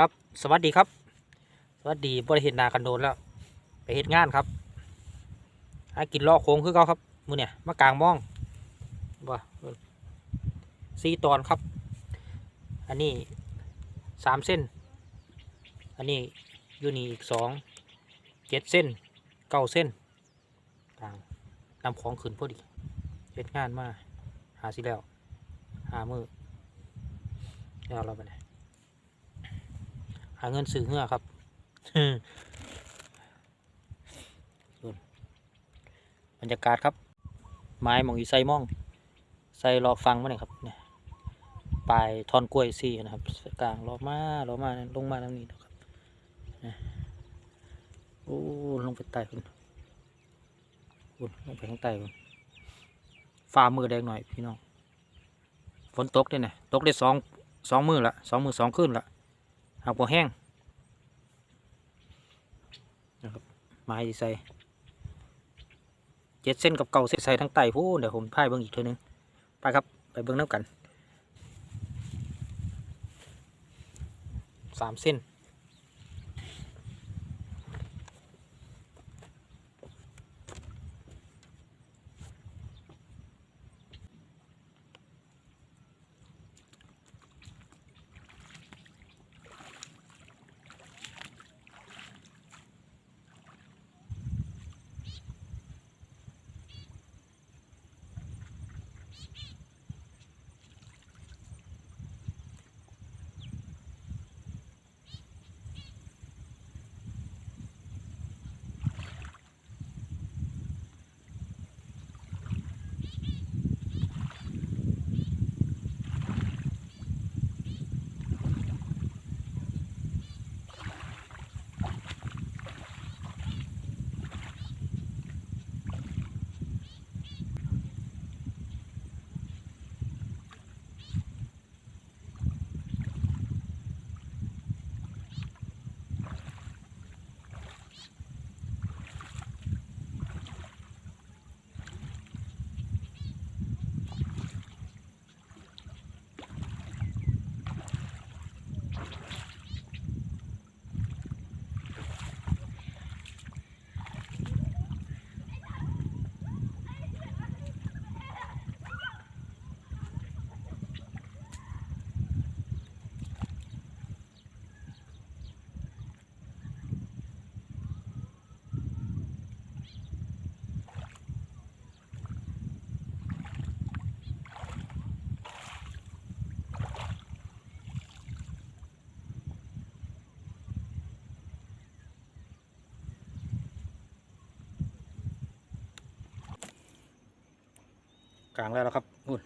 ครับ สวัสดีครับ สวัสดีบริเห็นนากันโดนแล้ว ไปเฮ็ดงานครับหากินลอโค้งคือเขาครับมือเนี่ยมากลางมองว่าสี่ตอนครับ อันนี้สามเส้น อันนี้อยู่นี่อีกสองเจ็ดเส้นเก้าเส้นต่างนำของขึ้นพอดีเฮ็ดงานมาหาสิแล้วหามือแล้วเราไปไหน เงินซื้อเหือครับส่วนบรรยากาศครับ ไม้หมองอีไซมองใส่รอฟังมาเนี่ยครับเนี่ยปลายทอนกล้วยซี่นะครับกลางรอมารอมาลงมาตรงนี้นะครับโอ้ลงไปใต้คุณคุณลงไปข้างใต้คุณฟ้ามือแดงหน่อยพี่น้องฝนตกด้วยนี่ยตกได้สองสองมือละสองมือสองคืนละ หากบ่แห้งนะครับไม้ใส่เจ็ดเส้นกับเก่าเส้นใส่ทั้งไตพูนเดี๋ยวผมพายเบิ้งอีกเทีนึงไปครับไปเบิ้งน้ำกันสามเส้น กลางแล้วแล้วครับนู่น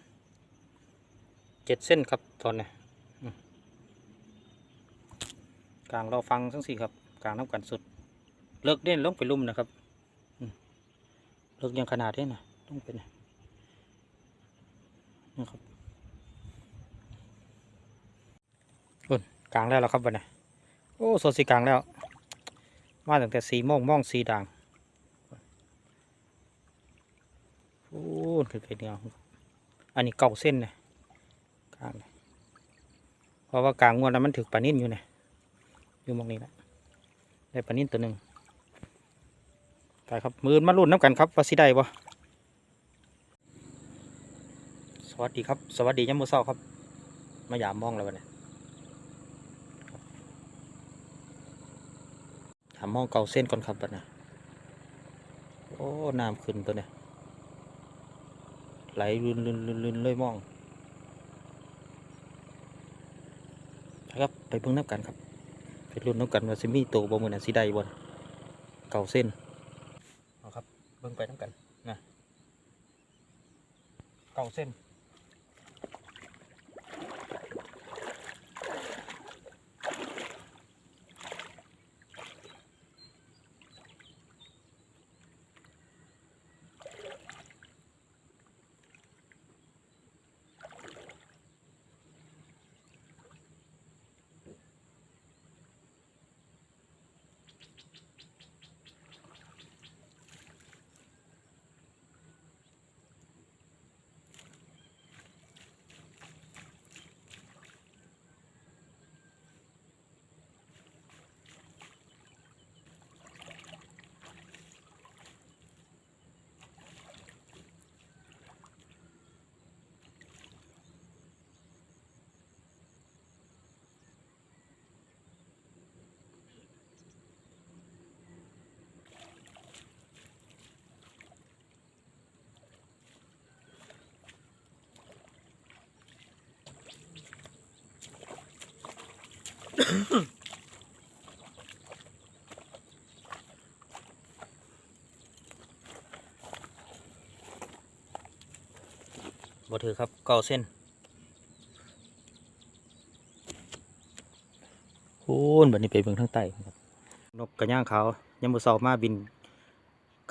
เจ็ดเส้นครับตอนนี้กลางเราฟังทั้งสี่ครับกลางน้ำกันสุด เลิกเด่นลงไปลุ่มนะครับเลิกยังขนาดนี้นะต้องเป็นนะครับนู่นกลางแล้วแล้วครับวันนี้โอ้โซนสีกลางแล้ว มาตั้งแต่สีโมงมองสีด่าง โอ้คือไก่เดียวอันนี้เก่าเส้นนะกลางเนี่ยเพราะว่ากลางงวดแล้วมันถึกปลานิ่นอยู่เนี่ยอยู่มองนี้แหละได้ปลานิ่นตัวหนึ่งไปครับมือมาลุ้นน้ำกันครับว่าสิได้บ่สวัสดีครับ สวัสดียามมื้อเช้าครับ มายามมองแล้ววันนี้ถามมองเก่าเส้นก่อนครับบัดนะโอ้น้ำขึ้นตัวเนี่ย ไหลลุนรุนรุนลุนเลยมองนะครับไปเพิ่งนับกันครับไปรุ่นนับกันว่าซิมีโตบ่มือนั้นสิได้บ่เก่าเส้นเอาครับเบิ่งไปนับกันนะเก่าเส้น บ่ถือครับเก้าเส้นโอ้นบัดนี้ไปเบิ่งทางใต้ครับ นกกระย่างขาวยามมื้อเช้ามาบิน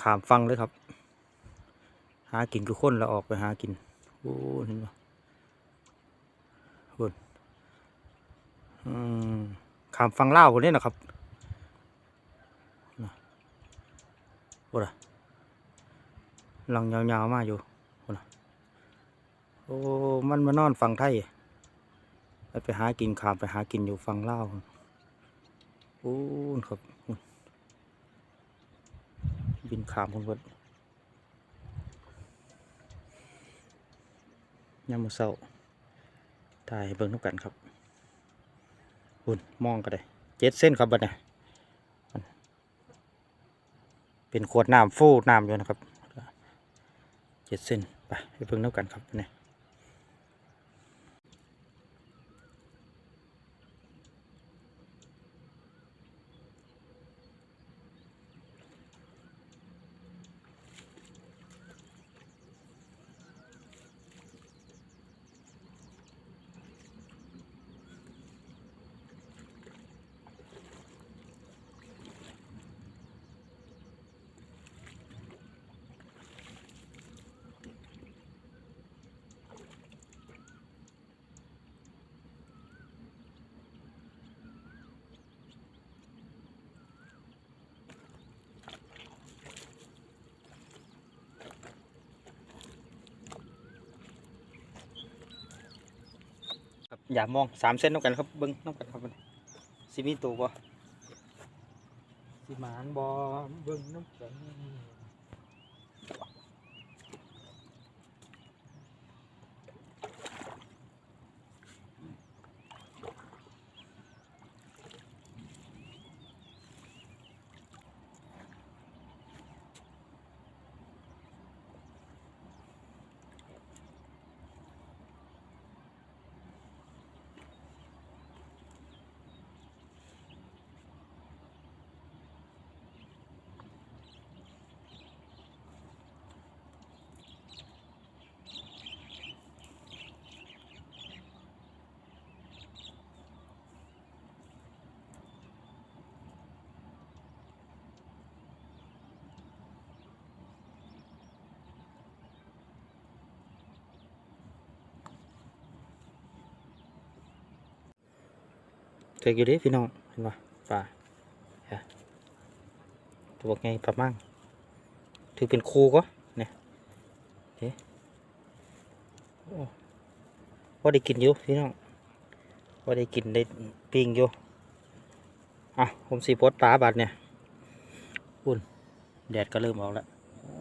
ขามฟังเลยครับ หากินคือคนแล้วออกไปหากินโอ้เห็นบ่โอ้น ขามฟังเล่าคนนี้นะครับน่ะโอ้ล่ะลังยาวๆมาอยู่โอ้ล่ะโอ้ มันมานอนฟังไทย ไปหากินขามไปหากินอยู่ฟังเล่าโอ้ครับ บินขามคนเบิดยามมื้อเช้าถ่ายเบิ่งทุกกันครับุณมองก็ได้เจ็ดเส้นครับบัดเนี่ยเป็นขวดน้ำฟูน้ำอยู่นะครับเจ็ดเส้นไปไปเพิ่งทุกกันครับบัดเนี่ย อย่ามองสามเส้นน้ำกันครับเบิ้งน้ำกันครับซิมีตัวบ่สิหมานบ่เบิ้งน้ำกัน เจออยู่ด้พี่น้องเห็นปะป่าตัวไงปลามั่งถือเป็นครูก็เนี่ยเฮ้โอ้พอได้กินอยู่พี่น้องพอได้กินได้ปิ้งอยู่อะผมสีโพดปลาบาดเนี่ยอุ่นแดดก็เริ่มออกแล้วโอ้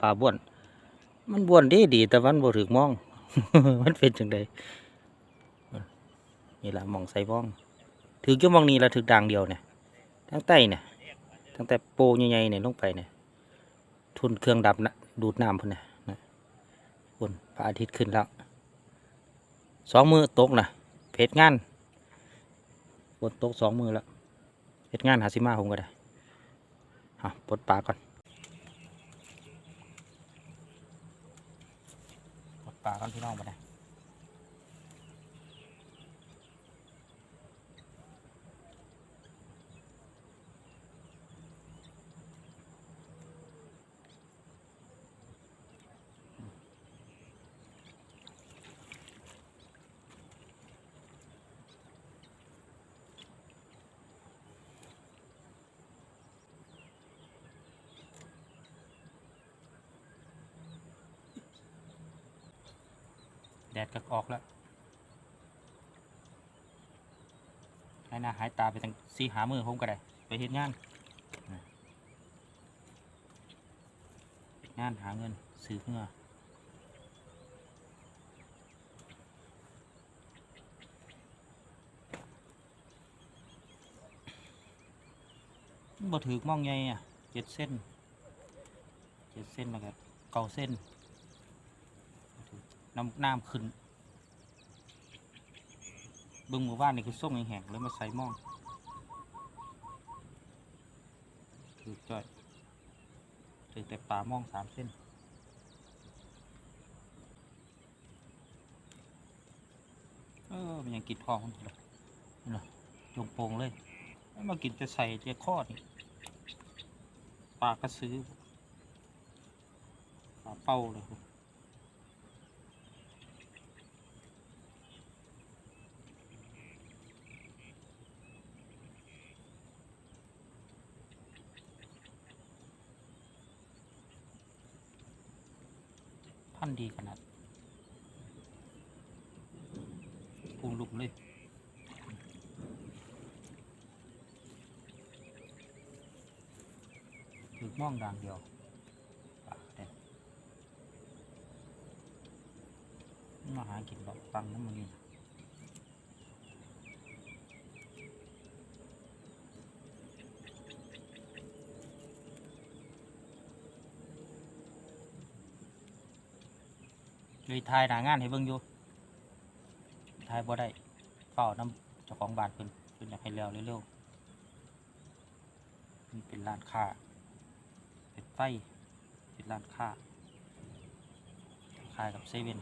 ปลาบ้วน มันบ้วนดีดีแต่มันบ่ถึกมอง มันเป็นจังไดนี่ละมองใส่บ้อง ถือกี่มองนี้ละถือด่างเดียวเนี่ยทั้งใต้เนี่ยตั้งแต่โปใหญ่ๆเนี่ยลงไปเนี่ยทุนเครื่องดับนะดูดน้ำพุ่นเนี่ยนะพุ่นพระอาทิตย์ขึ้นแล้วสองมือตกนะเพชรงานบนตกสองมือแล้วเพชรงานหาซิมาผมก็ได้เอาปลดปลาก่อนปลดปลาก่อนพี่น้องมาได้ แดดก็ออกแล้วให้หน้าหายตาไปตั้งสีหามือผมก็ได้ ไปเฮ็ดงานงานหาเงินซื้อเงื่อบ่ถือมองไงอะเจ็ดเส้นเจ็ดเส้นแล้วก็เก้าเส้น น้ำน้ำขึ้นเบิ่งหมู่บ้านนี่คือส่งแห้งๆเลยมาใส่หม่อคือจ้อยถือแต่ปลาหม่องสามเส้นเออมันยังกินทองมันอยู่เลยนี่นะลงโปงเลยมากินจะใส่จียข้อนี่ปลากระซื้อปลาเป้าเลย พันธุ์ดีขนาดปูลุกเลยถือม่องด่างเดียวมาหากินดอกตังน้ำมันนี่ ยทายหนางานให้เบิ่งอยู่ทายบ่ได้เฝ้าน้ำเจ้าของบ้านเพิ่นเพิ่นอยากให้แล้วเร็วๆมันเป็นร้านค้าเป็นไฟเป็นร้านค้าขายกับเซเว่น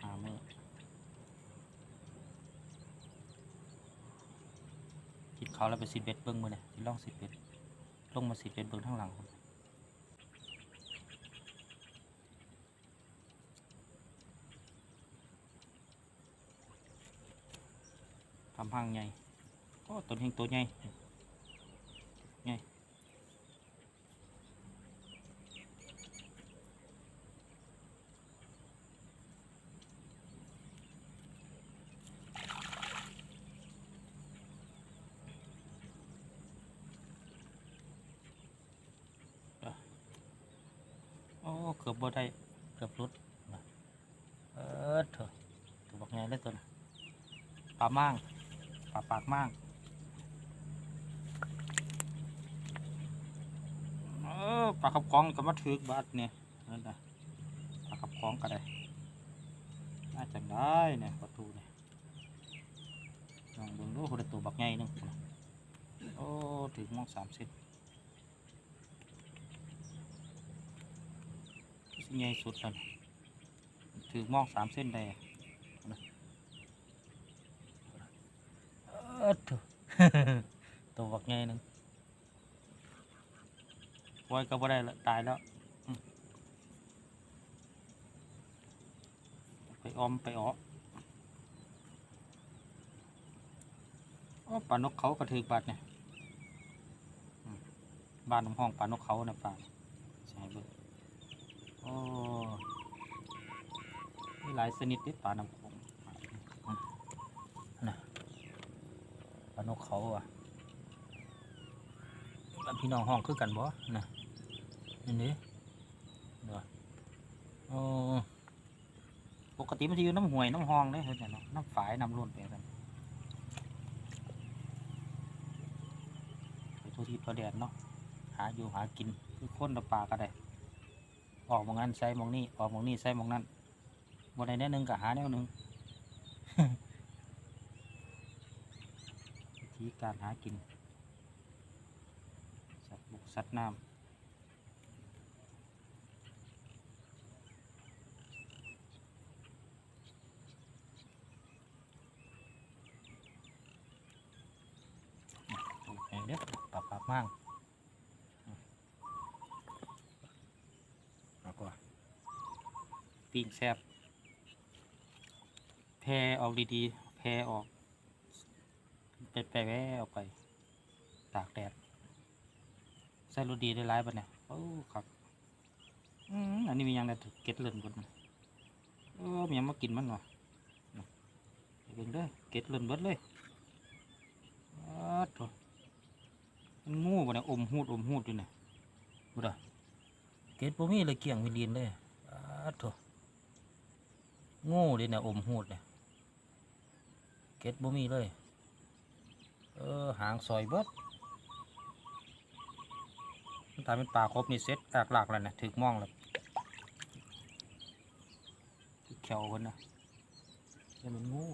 หามือคิด เขาแล้วไปสิเบ็ดเบิ้งมือเนี่ยสิลองสิเบ็ดลงมาสิเบ็ดเบิ้งทั้งหลังคนทำพังใหญ่ก็ตัวนี้ตัวใหญ่ใหญ่โอ้เกือบบ่ได้เกือบหลุดนะเออเถอะตัวบักใหญ่เลยตัวน่ะปลา ม่างปลาปากมากเออปลาขับคล้องก็มาถือกบาดเนี่ยนั่นนะปลาขับคล้องก็ได้น่าจะได้เนี่ยประตูเนี่ยลองดูดูคนละตัวบักใหญ่นึงโอ้ถึงมองสามสิบใหญ่สุดแล้วถือมองสามเส้นได้ ออตัวบักใหญ่หนึงไว้ก็บ่ได้ละตายแล้วไปออมไปอ๋อโอ้ปลานกเขากระถือบาดเนี่ยบ้านน้ำห้องปลานกเขานะป่าใช่เบิ่งโอ้มีหลายชนิดที่ปลาน้ำโขงอืมน่ะ ปลานกเขาอะแล้วพี่น้องห้องคือกันบ่นะนี่นี่เดี๋ยวโอ้ปกติมันจะอยู่น้ำห่วยน้ำห้องเลยเห็นไหมน้ำฝายน้ำล้วนไปกันไปทั่วทิพย์ทั่วแดนเนาะหาอยู่หากินคือคนละปลาก็ได้ ออกมองนั้นใส่มองนี้ออกมองนี้ใส่มองนั้นบนใดแนวหนึ่งก็หาแนวหนึ่ง วิธีการหากิน สัตว์บุกสัตว์น้ำเด้อปรับปรับมั่งแล้วก็ปิ้งแซบแพรออกดีๆแพรออก เป็ดไปแว่ออกไป ตากแดดใส่รถดีได้ร้ายปะเนี่ยโอ้ครับอืมอันนี้มีหยังไงเก็ดเลื่อนบนมันเออมีหยังมากินมันวะน่ะเบิ่งเด้อเก็ดเลื่อนเบิดเลยอ้าวโถมันงูปะเนี่ยอมหูดอมหูดอยู่เนี่ยบุดะเก็ดบ่มีเลยเกี่ยงวินดินเลยอ้าวโถงูเดิเนี่ยอมหูดเนี่ยเก็ดบ่มีเลย เออหางซอยเบิดมันถ้าเป็นปลาครบนี่เซ็ตแอกหลักแล้วนะถึกมองแล้วเขียวคนนะยังมันงู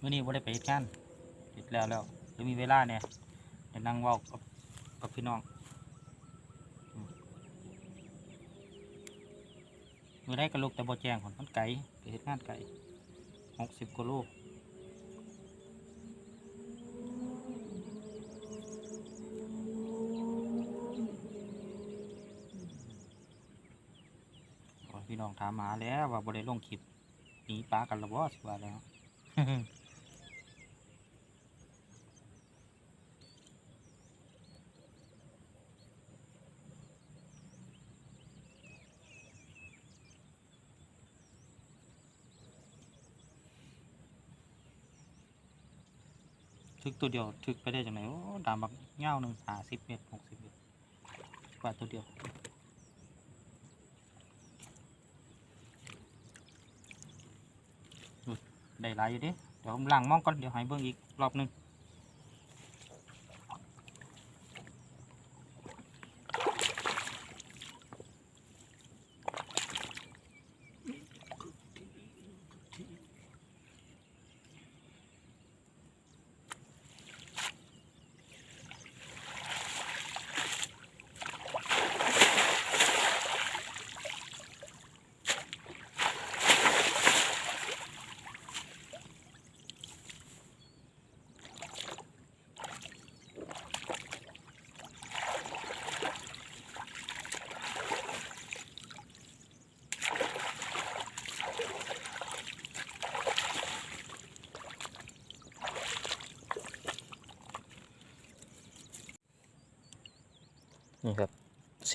มื่อนี้บ่ได้ไปเฮ็ดงานเฮ็ดแล้วแล้วเดี๋ยวมีเวลาเนี่ยเดี๋ยวนั่งเว้ากับกับพี่น้องอืมมื่อได้ก็ลูกแต่บ่แจงผลมันไกลไปเฮ็ดงานไกลหกสิบกิโลโอ้ยพี่น้องถามหาแล้วว่าบ่ได้ลงคลิปหนีปลากันและบ่สิว่าแล้ว ถึกตัวเดียวถึกไปได้จังไหนโอ้ดามบักเง่าวหนึ่งหาสิบเมตรหกสิบเมตรกว่าตัวเดียวอุ๊ยได้หลายอยู่เดิเดี๋ยวผมล้างหมองก่อนเดี๋ยวให้เบิ่งอีกรอบหนึง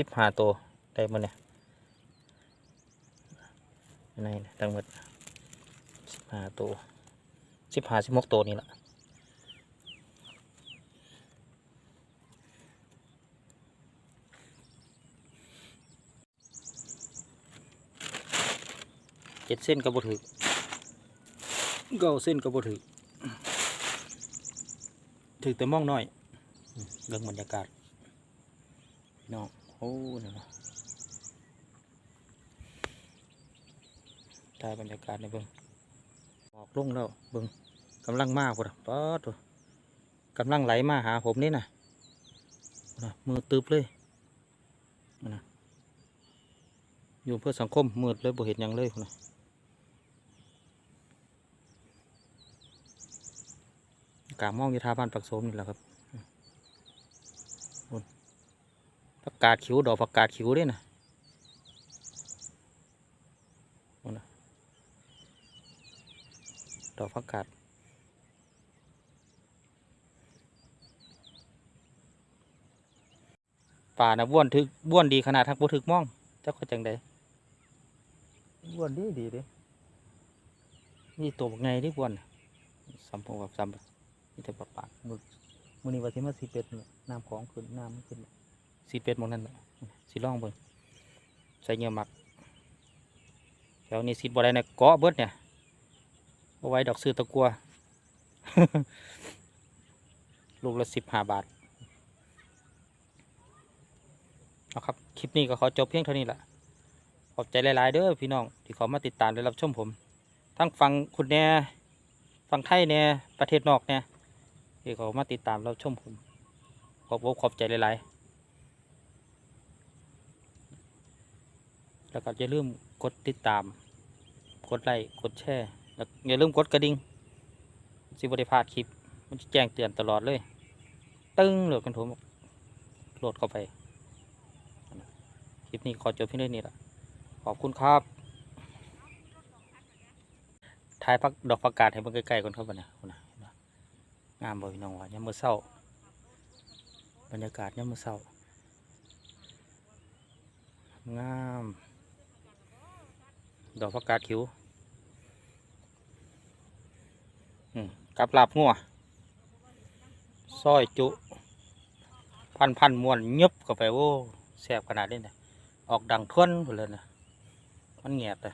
สิบห้าตัวได้มาเนี่ยในนะทั้งหมดสิบห้าตัวสิบห้าสิบหกตัวนี่แหละเจ็ดเส้นกระบถือเก้าเส้นกระบถือถือแต่มองน้อยเรื่องบรรยากาศน้อง อ้นี่นะได้บรรยากาศในเบิ้งออกลงแล้วเบิ้งกำลังมากพุ่นน่ะป๊อดตัวกำลังไหลมาหาผมนี่นะพุ่นะมือตึบเลยนะอยู่เพื่อสังคมมืดเลยบ่เห็นยังเลยพุ่นะกามองยู่ท่าบ้านปักโสมนี่แหละครับ กกาดขิวดอกผักกาดขิวด้วยนะโน่นนะดอกผักกาดป่านะบ้วนถึกบ้วนดีขนาดทักบ่ถึกมองเจ้าก็จังใดบ้วนดีดีเด้นี่ตัวบักไงดิบ้วนน่ะสัมพงแบบสัมนี่แต่ปากปากมือมือนี้ว่าสิมาสีเป็ดนี่น้ำของขึ้นน้ำมันขึ้น สีเป็ดมองนั่นแหละสีร่องเบิ่งใส่เงื่อหมักแถวนี้สีบ่ได้นะเกาะเบิดเนี่ยเอาไว้ดอกซื้อตะกัวลูกละสิบห้าบาทเอาครับ คลิปนี้ก็ขอจบเพียงเท่านี้ละขอบใจหลาย ๆ เด้อพี่น้อง ที่เขามาติดตามและรับชมผม ทั้งฟังคุณแน่ฟังไทยแน่ประเทศนอกแน่ที่เขามาติดตามรับชมผม ขอบขอบใจหลาย ๆ แล้วก็อย่าลืมกดติดตาม กดไลค์กดแชร์แล้วอย่าลืมกดกระดิ่งสิบริพลาดคลิป มันจะแจ้งเตือนตลอดเลย ตึ้งเลยกันโถมโหลดเข้าไป คลิปนี้ขอจบเพียงเท่านี้ละขอบคุณครับถ่ายพักดอกประกาศให้เบิ่งใกล้ๆกันครับบัดนี้พุ่นะเห็นงามบ่พี่น้องว่ยามมื้อเช้า บรรยากาศยามมื้อเช้างาม ดอกผักกาดขิวกับหลับงัวซอยจุ พันพันมวนยึบเข้าไปโอ้แสบขนาดนี้นะออกดังทวนหมดเลยนะมันเงียบเลย